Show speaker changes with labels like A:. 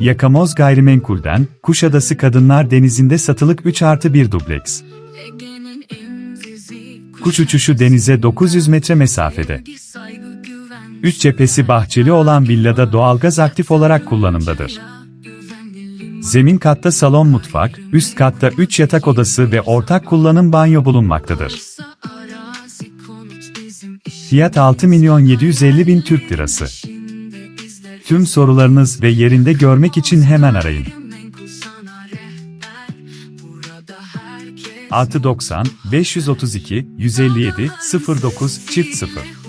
A: Yakamoz Gayrimenkul'den, Kuşadası Kadınlar Denizi'nde satılık 3 artı 1 dubleks. Kuş uçuşu denize 900 metre mesafede. 3 cephesi bahçeli olan villada doğalgaz aktif olarak kullanımdadır. Zemin katta salon mutfak, üst katta 3 yatak odası ve ortak kullanım banyo bulunmaktadır. Fiyat 6 milyon 750 bin Türk lirası. Tüm sorularınız ve yerinde görmek için hemen arayın. Artı 90 532 157 09 çift 0